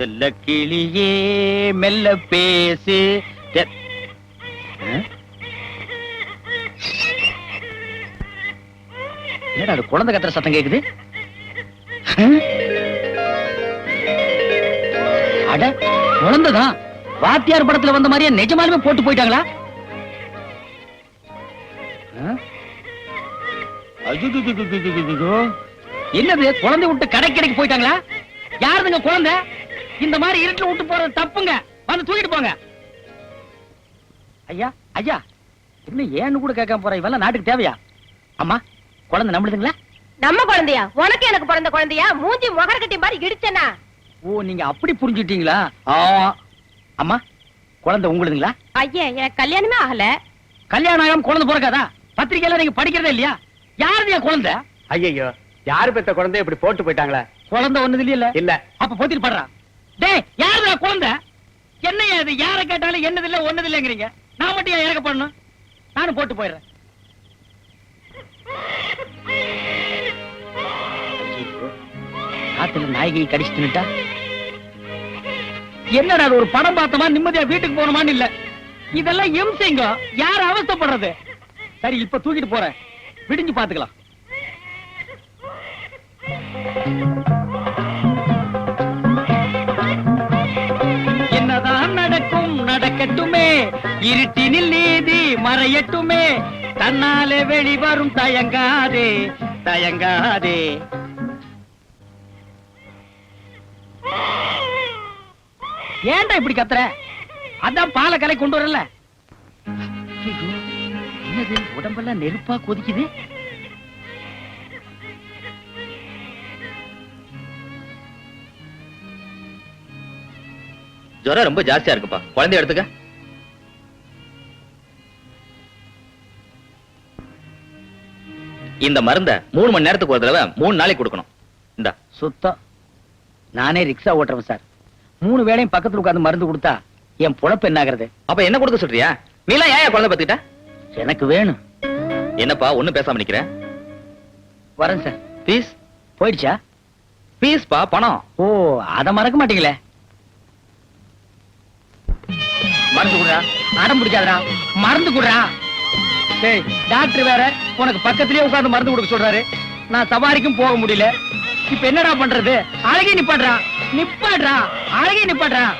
செல்ல கிளியே மெல்ல பேசு? என்னடா அது குழந்தை கத்துற சத்தம் கேக்குது? அட குழந்தைதான். வாத்தியார் படத்துல வந்த மாதிரியே நிஜமாலுமே போட்டு போயிட்டாங்களா. என்னது குழந்தை விட்டு கடை கடைக்கு போயிட்டாங்களா? யாருதுங்க குழந்தை? இந்த மாதிரி இருட்டுல விட்டு போறது தப்புங்க. வந்து தூக்கிட்டு போங்க. ஐயா ஐயா என்ன ஏன்னு கூட கேட்காம போற? இவெல்லாம் நாட்டுக்கு தேவையா? அம்மா குழந்தை நம்மளுதுங்களா? நம்ம குழந்தையா? உனக்கு எனக்கு பிறந்த குழந்தையா? மூஞ்சி முகர கட்டி மாதிரி இடிச்சனா? ஓ நீங்க அப்படி புரிஞ்சுட்டீங்களா? அம்மா குழந்தை உங்களுதுங்களா? ஐயா எனக்கு கல்யாணமே ஆகல. கல்யாணம் ஆகாம குழந்தை பிறக்காதா? பத்திரிக்கையில நீங்க படிக்கிறதே இல்லையா? என் குழந்தை? ஐயோ யாரு பெத்த குழந்தை இப்படி போட்டு போயிட்டாங்களே? குழந்தை ஒண்ணுது இல்ல இல்ல. அப்ப போத்திட்டு பாடுறா. டேய் யாருடா குழந்தை? என்ன அது யார கேட்டாலும் என்னது இல்ல ஒன்னது இல்லங்கிறீங்க நான் மட்டும் ஏன் இறக்க பண்ணணும் நானும் போட்டு போயிடுறேன். ஐயையோ, காத்துல நாயகி கடிச்சு தின்னுட்டா? என்னடா அது ஒரு படம் பார்த்தமா நிம்மதியா வீட்டுக்கு போனோமான்னு இல்ல. இதெல்லாம் எம்சிங்க யார் அவஸ்தைப்படுறது? சரி இப்ப தூக்கிட்டு போறேன். விடிஞ்சு பாத்துக்கலாம் இருட்டினில் நீதி மறையட்டுமே. தன்னாலே வெளிவரும் தயங்காதே தயங்காதே. ஏன்டா இப்படி கத்துற? அதான் பாலை கலை கொண்டு வரல. என்னது? உடம்பெல்லாம் நெருப்பா கொதிக்குது. ஜுரம் ரொம்ப ஜாஸ்தியா இருக்குப்பா. குழந்தை எடுத்துக்க. இந்த மருந்த மூணு மணி நேரத்துக்கு ஒரு தடவை மூணு நாளைக்கு கொடுக்கணும். இந்த. சுத்தம். நானே ரிக்ஷா ஓட்டுறேன் சார். மூணு வேளையும் பக்கத்துல உட்கார்ந்து மருந்து கொடுத்தா என் பொழப்பு என்ன ஆகுறது அப்ப என்ன கொடுக்க சொல்றியா? நீலாம் ஏன் குழந்தை பத்துக்கிட்ட எனக்கு வேணும். என்னப்பா ஒண்ணும் பேசாம நிக்கிற? வரேன் சார். பீஸ். போயிடுச்சா? பீஸ்பா பணம்? ஓ அத மறக்க மாட்டீங்களே. மருந்து குடுறா. அடம் பிடிக்காதடா மருந்து குடுறா. டேய் டாக்டர் வேற உனக்கு பக்கத்திலேயே உட்கார்ந்து மருந்து கொடுக்க சொல்றாரு. நான் சவாரிக்கும் போக முடியல. இப்ப என்னடா பண்றது? அழகி நிப்பாடுறான் நிப்பாடுறான் அழகி நிப்பாடுறான்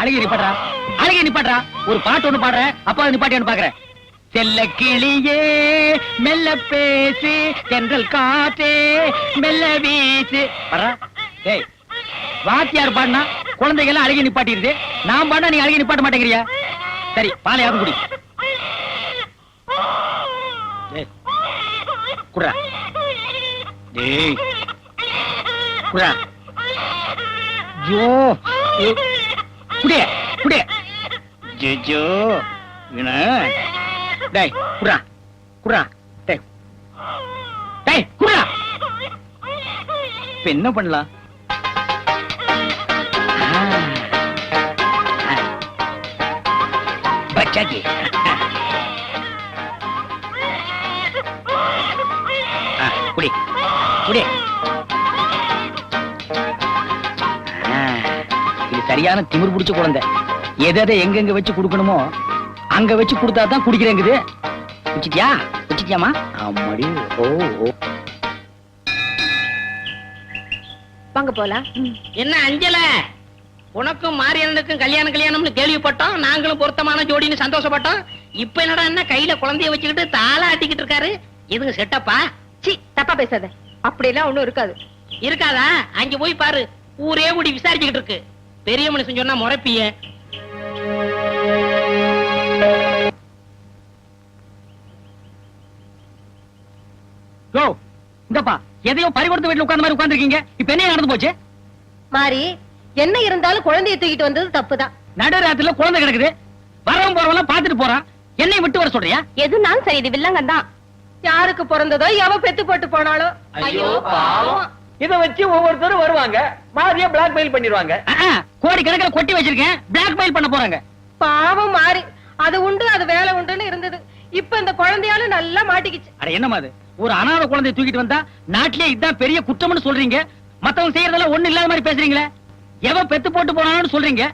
அழகி நிப்பாடுறான் அழகி நிப்பாட்றா. ஒரு பாட்டு ஒண்ணு பாடுறேன். அப்பா நிப்பாட்டியான்னு பாக்குறேன். செல்ல கிளியே மெல்ல பேசு தென்றல் காற்றே மெல்ல வீசு. ஏய் வாத்தியார் பாடினா குழந்தைகள் அழகி நிப்பாட்டிருது நான் பாடினா நீ அழகி நிப்பாட்ட மாட்டேங்கிறியா? சரி பாலையாவது குடி. குரா. டேய். குரா. ஜோ. குடிய குடிய. ஜோ என்ன டேய் குரா. குரா. டேய். டேய் குரா. இப்ப என்ன பண்ணலாம்? ஆ. குடி. இது சரியான திமிர் பிடிச்ச குழந்தை. எதை எதை எங்கெங்க வச்சு கொடுக்கணுமோ அங்க வச்சு கொடுத்தா தான் குடிக்கிறேங்குது. வச்சிட்டியா வச்சிட்டியாமா அம்மாடி ஓ ஓ. வாங்க போலாம். என்ன அஞ்சல? உனக்கும் மாரியண்ணனுக்கும் கல்யாணம் கல்யாணம்னு கேள்விப்பட்டோம். நாங்களும் பொருத்தமான ஜோடின்னு சந்தோஷப்பட்டோம். இப்ப என்னடா என்ன கையில குழந்தைய வச்சுக்கிட்டு தாள ஆட்டிக்கிட்டு இருக்காரு? இதுங்க செட்டப்பா? சி தப்பா பேசாத. அப்படியெல்லாம் ஒண்ணும் இருக்காது. இருக்காதா? அங்க போய் பாரு. ஊரே கூடி விசாரிச்சுக்கிட்டு இருக்கு. பெரிய மனுஷன் சொன்னா முறைப்பிய. யோ இந்தப்பா. எதையோ பறிகொடுத்த வீட்டுல உட்கார்ந்த மாதிரி உட்கார்ந்திருக்கீங்க. இப்ப என்ன நடந்து போச்சு? மாறி என்ன இருந்தாலும் குழந்தைய தூக்கிட்டு வந்தது தப்புதான். நடு ராத்திரில குழந்தை கிடக்குது. வரவன் போறவெல்லாம் பாத்துட்டு போறான். என்னை விட்டு வர சொல்றியா? எதுனாலும் சரி இது வில்லங்க தான் யாருக்கு பிறந்ததோ எவ பெத்து போட்டு போனாலோ ஐயோ, பாவம். இத வச்சு ஒவ்வொருத்தரும் வருவாங்க. மாதிரியா பிளாக்மெயில் பண்ணிடுவாங்க. கோடி கணக்கில் கொட்டி வச்சிருக்கேன். பிளாக்மெயில் பண்ண போறாங்க. பாவம் மாறி. அது உண்டு அது வேலை உண்டுன்னு இருந்தது. இப்ப இந்த குழந்தையால நல்லா மாட்டிக்கிச்சு. அட என்னமா அது? ஒரு அனாதை குழந்தையை தூக்கிட்டு வந்தா நாட்டிலே இதான் பெரிய குற்றம்னு சொல்றீங்க? மத்தவங்க செய்யறதெல்லாம் ஒண்ணு இல்லாத மாதிரி பேசுறீங்களே? எவ பெத்து போட்டு போனான்னு சொல்றீங்க?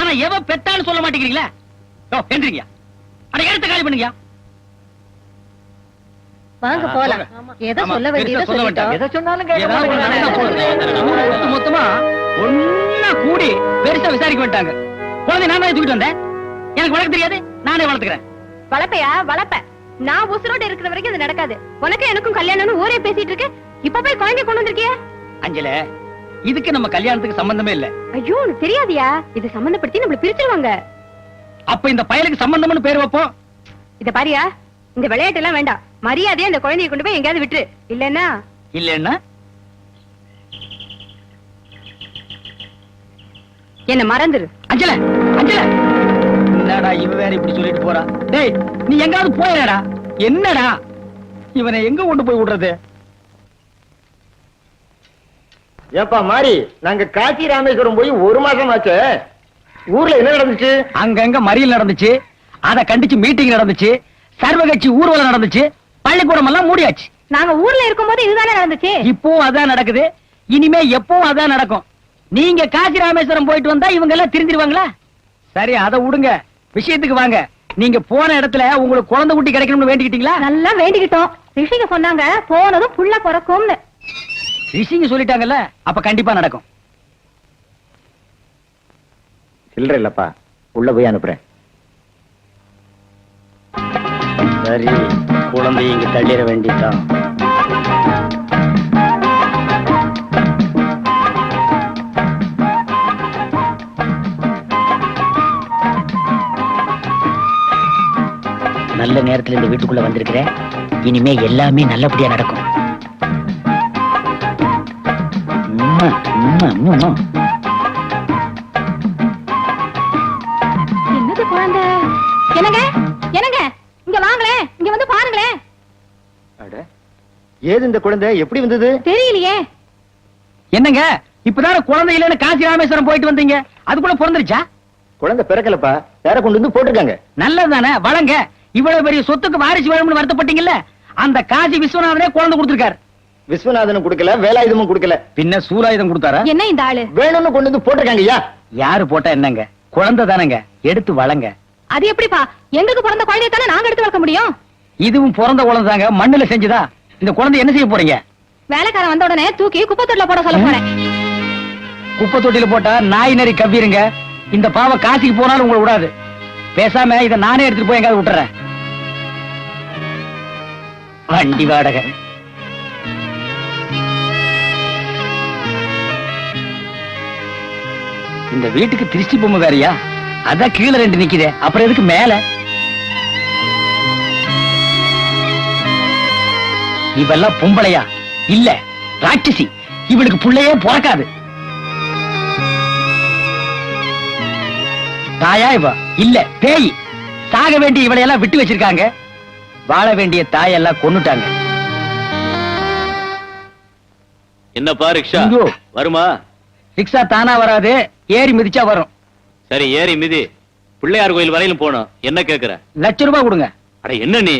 ஆனா எவ பெத்தான்னு சொல்ல மாட்டேங்கிறீங்களா? எந்திரிங்க. அட எடுத்த காலி பண்ணுங்க. வாங்க போலாம். எதை சொல்ல வேண்டியதை சொல்லிட்டோம். எதை சொன்னாலும் ஒட்டு மொத்தமா ஒன்னா கூடி பெருசா விசாரிக்க வேண்டாங்க. குழந்தை நான் தான் தூக்கிட்டு வந்தேன்? எனக்கு வளர்க்க தெரியாது. நானே வளர்த்துக்கிறேன். வளப்பையா வளப்ப நான் உசுரோட இருக்கிற வரைக்கும் அது நடக்காது. உனக்கு எனக்கும் கல்யாணம்னு ஊரே பேசிட்டு இருக்கு. இப்ப போய் குழந்தை கொண்டு வந்திருக்கிய? அஞ்சல இதுக்கு நம்ம கல்யாணத்துக்கு சம்பந்தமே இல்ல. ஐயோ உனக்கு தெரியாதியா? இது சம்பந்தப்படுத்தி நம்மள பிரிச்சிருவாங்க. அப்ப இந்த பயலுக்கு சம்பந்தம்னு பேர் வைப்போம். இத பாரியா இந்த விளையாட்டு எல்லாம் வேண்டாம். மரியாதையா இந்த குழந்தைய கொண்டு போய் எங்கேயாவது விட்டுரு. இல்லன்னா? இல்லன்னா? என்ன மறந்துரு. அஞ்சல அஞ்சல. என்னடா இவ வேற இப்படி சொல்லிட்டு போறா? டேய் நீ எங்காவது போயிடா என்னடா? இவனை எங்க கொண்டு போய் விடுறது? ஏப்பா மாறி நாங்க காசி ராமேஸ்வரம் போய் ஒரு மாசம் ஆச்சு. ஊர்ல என்ன நடந்துச்சு? அங்கங்க மறியல் நடந்துச்சு. அத கண்டிச்சு மீட்டிங் நடந்துச்சு. சர்வகட்சி ஊர்வலம் நடந்துச்சு. பள்ளிக்கூடம் எல்லாம் மூடியாச்சு. நாங்க ஊர்ல இருக்கும்போது இதுதானே நடந்துச்சு? இப்போ அதான் நடக்குது. இனிமே எப்பவும் அதான் நடக்கும். நீங்க காசி ராமேஸ்வரம் போயிட்டு வந்தா இவங்க எல்லாம் திருந்திருவாங்களா சரி அத விடுங்க. விஷயத்துக்கு வாங்க. நீங்க போன இடத்துல உங்களுக்கு குழந்தை குட்டி கிடைக்கணும்னு வேண்டிக்கிட்டீங்களா? நல்லா வேண்டிக்கிட்டோம். ரிஷிங்க சொன்னாங்க போனதும் புள்ள பிறக்கும்னு. ரிஷிங்க சொல்லிட்டாங்கல்ல அப்ப கண்டிப்பா நடக்கும். சில்லற இல்லப்பா. உள்ள போய் அனுப்புறேன். சரி. குழந்தை இங்க தள்ளிட வேண்டியதான் நல்ல நேரத்துல இந்த வீட்டுக்குள்ள வந்திருக்கிறேன். இனிமே எல்லாமே நல்லபடியா நடக்கும். என்னது குழந்தை? என்னங்க? என்னங்க இங்க வாங்களேன் இங்க வந்து பாருங்களேன் அட, ஏது இந்த குழந்தை? எப்படி வந்தது? தெரியலையே. என்னங்க? இப்பதானே குழந்தை இல்லைன்னு காசி ராமேஸ்வரம் போயிட்டு வந்தீங்க? அதுக்குள்ள பிறந்துருச்சா? குழந்தை பிறக்கலப்பா. வேற கொண்டு வந்து போட்டிருக்காங்க. நல்லதுதானே? வளங்க. இவ்வளவு பெரிய சொத்துக்கு வாரிசு வேணும்னு வருத்தப்பட்டீங்கல்ல? அந்த காசி விஸ்வநாதனே குழந்தை கொடுத்திருக்காரு. விஸ்வநாதனும் கொடுக்கல வேலாயுதமும் கொடுக்கல. பின்ன சூலாயுதம் கொடுத்தாரா? என்ன இந்த ஆளு? வேணும்னு கொண்டு வந்து போட்டிருக்காங்க ஐயா யாரு போட்டா என்னங்க? குழந்தை தானங்க. எடுத்து வளங்க. அது எப்படிப்பா? எங்களுக்கு பிறந்த குழந்தைய தானே நாங்க எடுத்து வளர்க்க முடியும்? இதுவும் பிறந்த குழந்தை தாங்க மண்ணுல செஞ்சுதா? இந்த குழந்தை என்ன செய்ய போறீங்க? வேலைக்காரன் வந்த உடனே தூக்கி குப்பத்தொட்டில போட சொல்ல போறேன். குப்பை தொட்டில போட்டா நாய் நரி கவ்விருங்க. இந்த பாவ காசிக்கு போனாலும் உங்களை விடாது. பேசாம இத நானே எடுத்துட்டு போய் எங்காவது விட்டுறேன். வண்டி வாடகை. இந்த வீட்டுக்கு திருஷ்டி பொம்மை வேறயா? அதான் கீழே ரெண்டு நிக்குதே. அப்புறம் எதுக்கு மேல? இவெல்லாம் பொம்பளையா? இல்ல ராட்சசி. இவளுக்கு புள்ளையே பிறக்காது. தாயா இவ? இல்ல பேய். சாக வேண்டிய இவளையெல்லாம் விட்டு வச்சிருக்காங்க. வாழ வேண்டிய தாயெல்லாம் கொன்னுட்டாங்க. என்னப்பா ரிக்ஷா. வருமா? ரிக்ஷா தானா வராது ஏறி மிதிச்சா வரும். சரி ஏறி மிதி. பிள்ளையார் கோயில் வரையிலும் போனோம் என்ன கேக்குற? லட்ச ரூபாய் கொடுங்க. அட என்ன நீ?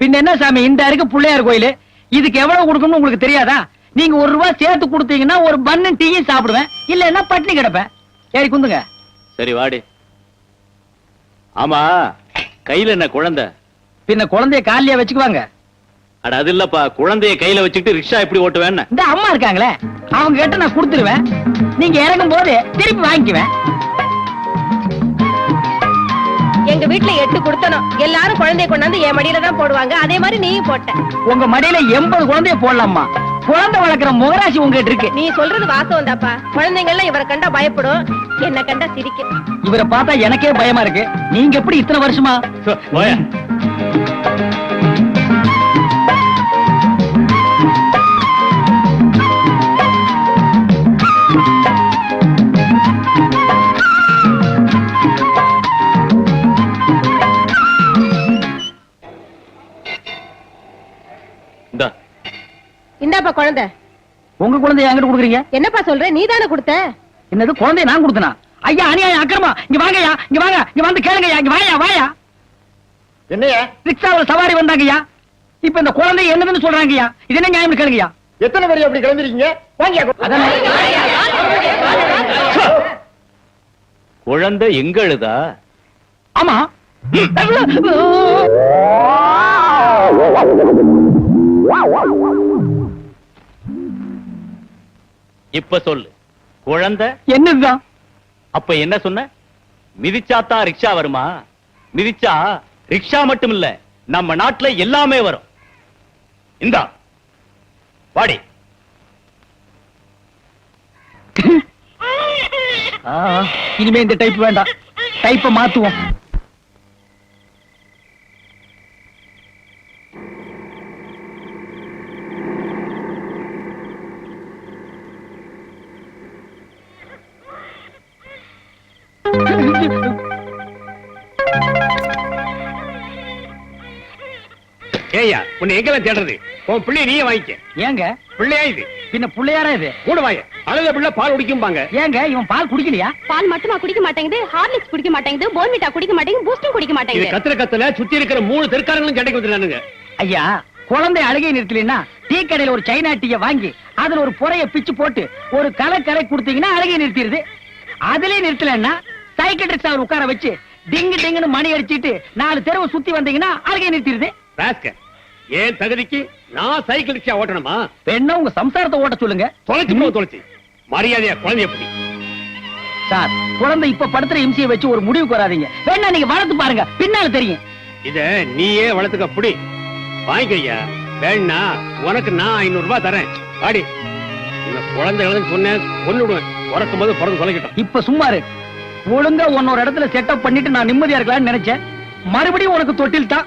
பின்ன என்ன சாமி இந்த இருக்கு பிள்ளையார் கோயில்? இதுக்கு எவ்வளவு கொடுக்கணும்னு உங்களுக்கு தெரியாதா? நீங்க ஒரு ரூபாய் சேர்த்து கொடுத்தீங்கன்னா ஒரு பன்னு டீயும் சாப்பிடுவேன். இல்லன்னா பட்டினி கிடப்பேன். ஏறி குந்துங்க. சரி வாடி. ஆமா கையில என்ன குழந்தை? பின்ன குழந்தைய காலியா வச்சுக்குவாங்க. அட அது இல்லப்பா. குழந்தைய கையில வச்சுக்கிட்டு ரிக்ஷா எப்படி ஓட்டுவேன்னு? இந்த அம்மா இருக்காங்களே அவங்க கிட்ட நான் கொடுத்துருவேன். நீங்க இறங்கும் போது திருப்பி வாங்கிக்குவேன். எங்க வீட்டுல எட்டு கொடுத்தனும். எல்லாரும் குழந்தைய கொண்டாந்து என் மடியில தான் போடுவாங்க. அதே மாதிரி நீயும் போட்ட. உங்க மடியில எண்பது குழந்தைய போடலாமா? குழந்தை வளர்க்குற முகராசி உங்ககிட்ட இருக்கு. நீ சொல்றது வாசம் தாப்பா குழந்தைங்க எல்லாம் இவரை கண்டா பயப்படும். என்ன கண்டா சிரிக்கும். இவரை பார்த்தா எனக்கே பயமா இருக்கு. நீங்க எப்படி இத்தனை வருஷமா? இந்தாப்பா குழந்தை. உங்க குழந்தைய என்கிட்ட கொடுக்குறீங்க? என்னப்பா சொல்ற? நீ தானே கொடுத்த? என்னது குழந்தைய நான் கொடுத்தனா? ஐயா அநியாயம் அக்கிரமா இங்க வாங்கய்யா இங்க வாங்க. இங்க வந்து கேளுங்கய்யா இங்க வாயா வாயா. என்னையா ரிக்ஷாவில் சவாரி வந்தாங்கய்யா. இப்ப இந்த குழந்தை என்னதுன்னு சொல்றாங்கய்யா? இது என்ன நியாயம் கேளுங்கய்யா. எத்தனை பேர் அப்படி கிளம்பிருக்கீங்க? வாங்கியா அதானே குழந்தை எங்க அழுதா ஆமா. இப்ப சொல்லு. குழந்தை? என்னதுதான் அப்ப என்ன சொன்ன? மிதிச்சாத்தா ரிக்ஷா வருமா? மிதிச்சா ரிக்ஷா மட்டும் இல்ல நம்ம நாட்டுல எல்லாமே வரும். இந்தா வாடி. இனிமே இந்த டைப் வேண்டாம். டைப்பை மாத்துவோம். உன்னை எங்கெல்லாம் தேடுறது? உன் பிள்ளைய நீயே வாங்கிக்க. ஏங்க? பிள்ளையா இது? பின்ன புள்ளையாரா இது? கூட வாங்க அழுத பிள்ளை பால் குடிக்கும்பாங்க. ஏங்க இவன் பால் குடிக்கலையா? பால் மட்டுமா குடிக்க மாட்டேங்குது ஹார்லிக்ஸ் குடிக்க மாட்டேங்குது போர்மிட்டா குடிக்க மாட்டேங்குது பூஸ்டும் குடிக்க இது மாட்டேங்குது கத்துற கத்துல சுத்தி இருக்கிற மூணு தெருக்காரங்களும் சண்டைக்கு வந்துடுறானுங்க. ஐயா குழந்தை அழுகை நிறுத்தலைன்னா டீ கடையில ஒரு சைனா டீய வாங்கி அதுல ஒரு புறைய பிச்சு போட்டு ஒரு கலை கலை கொடுத்தீங்கன்னா அழுகை நிறுத்திடுது. அதுலயே நிறுத்தலைன்னா சைக்கிள் ரிக்ஷாவில் உட்கார வச்சு டிங்கு டிங்குன்னு மணி அடிச்சிட்டு நாலு தெருவை சுத்தி வந்தீங்கன்னா அழுகை நிறுத்திடுது. ஏன் தகுதிக்கு? நான் சைக்கிள் ரிக்ஷா ஓட்டணுமா? வேணா உங்க சம்சாரத்தை ஓட்ட சொல்லுங்க. தொலைச்சு போ தொலைச்சு. மரியாதையா குழந்தைய எப்படி சார் குழந்தை இப்ப படுத்துற இம்சியை வச்சு ஒரு முடிவுக்கு வராதீங்க. வேணா நீங்க வளர்த்து பாருங்க. பின்னால தெரியும். இத நீயே வளர்த்துக்க புடி. வாங்கிக்கையா வேணா உனக்கு நான் ஐநூறு ரூபாய் தரேன். பாடி இந்த குழந்தைகளும் சொன்னேன் கொன்னுடுவேன் பிறக்கும் போது பிறந்து தொலைக்கட்டும். இப்ப சும்மா இரு. ஒழுங்கா உன்னொரு இடத்துல செட்டப் பண்ணிட்டு நான் நிம்மதியா இருக்கலாம்னு நினைச்சேன். மறுபடியும் உனக்கு தொட்டில் தான்.